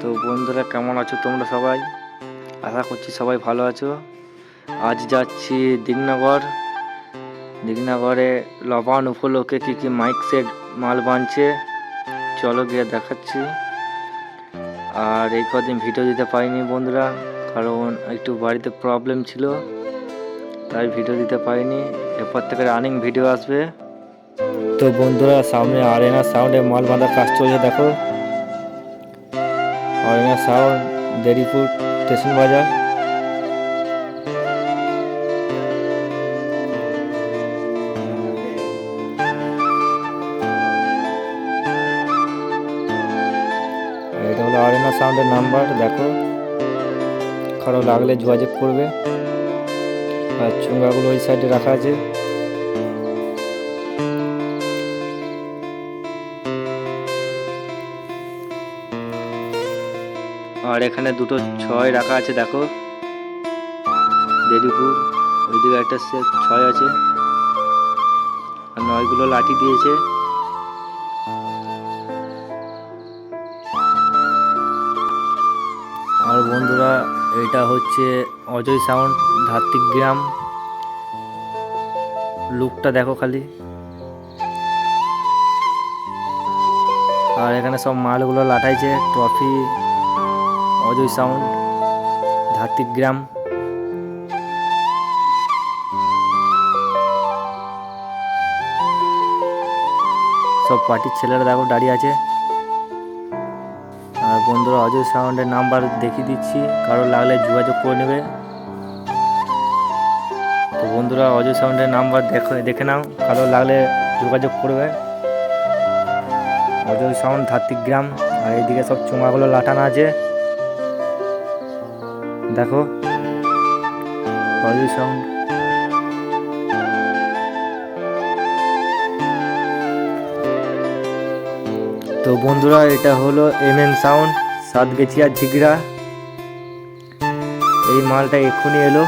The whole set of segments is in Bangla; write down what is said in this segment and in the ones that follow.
তো বন্ধুরা, কেমন আছো তোমরা সবাই? আশা করছি সবাই ভালো আছো। আজ যাচ্ছি দিগনগর। দিগনগরে লবান উপলক্ষে কী কী মাইক সেট মাল বানছে, চলো গিয়ে দেখাচ্ছি। আর এই কদিন ভিডিও দিতে পারিনি বন্ধুরা, কারণ একটু বাড়িতে প্রবলেম ছিল, তাই ভিডিও দিতে পারিনি। এরপর থেকে রানিং ভিডিও আসবে। তো বন্ধুরা, সামনে আরেনা সাউন্ডে মাল বাঁধার কাজ চলছে, দেখো। আরেনা সাউন্ড দেরিপুর, স্টেশন বাজার। এটা হলো আরেনা সাউন্ডের নাম্বার দেখো। কারও লাগলে যোগাযোগ করবে। আর চুঙ্গাগুলো ওই সাইডে রাখা আছে। আর এখানে দুটো ছয় রাখা আছে, দেখো। দেরিপুর ওইদিকে একটা ছয় আছে। আর নয়গুলো লাঠি দিয়েছে। আর বন্ধুরা এটা হচ্ছে অজয় সাউন্ড, ধাত্বিক গ্রাম। লুকটা দেখো খালি। আর এখানে সব মালগুলো লাটাইছে ট্রফি। অজয় সাউন্ড ধাত্বিক গ্রাম। সব পার্টির ছেলেরা দেখো দাঁড়িয়ে আছে। আর বন্ধুরা, অজয় সাউন্ডের নাম্বার দেখিয়ে দিচ্ছি। কারও লাগলে যোগাযোগ করে নেবে। তো বন্ধুরা, অজয় সাউন্ডের নাম্বার দেখো, দেখে নাও। কারও লাগলে যোগাযোগ করবে। অজয় সাউন্ড ধাত্বিক গ্রাম। আর এইদিকে সব চুঙাগুলো লাটানো আছে। দেখো। সাউন্ড তো বন্ধুরা, এটা হলো M M sound Satgachhia Jhigra. এই মালটা এক্ষুনি এলো।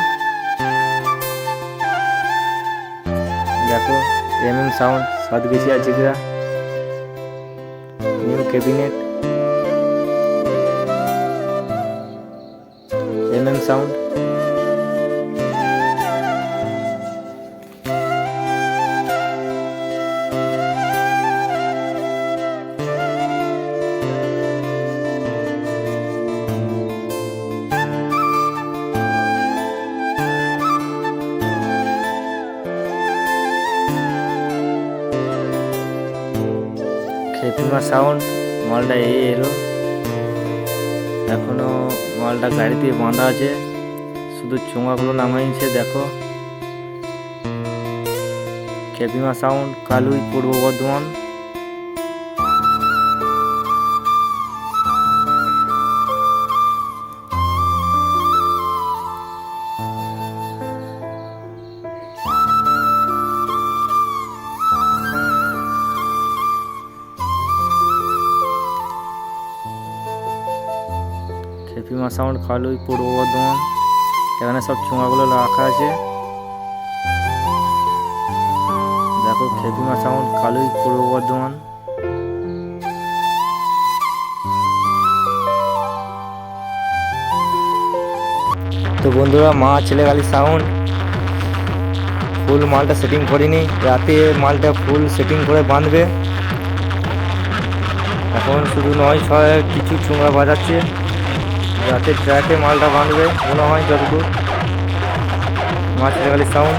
দেখো M M sound Satgachhia Jhigra. New cabinet M M sound Khepima sound মালটা এই এলো এখনও মালটা গাড়ি দিয়ে বাঁধা আছে। শুধু চোঙাগুলো নামাইছে দেখো। খেপিমা সাউন্ড, কালুই, পূর্ব বর্ধমান। খেপিমা সাউন্ড কালুই পূর্ব বর্ধমান। এখানে সব চোঙাগুলো রাখা আছে। দেখো খেপিমা সাউন্ড কালুই পূর্ব বর্ধমান। তো বন্ধুরা, মা ছেলে গালি সাউন্ড ফুল মালটা সেটিং করিনি রাতে মালটা ফুল সেটিং করে বাঁধবে। এখন শুধু নয়, ছয়, কিছু চুংড়া বাজাচ্ছে। যাতে ট্র্যাকে মালটা বাঁধবে মনে হয় যতদূর মাছ রেগালি সাউন্ড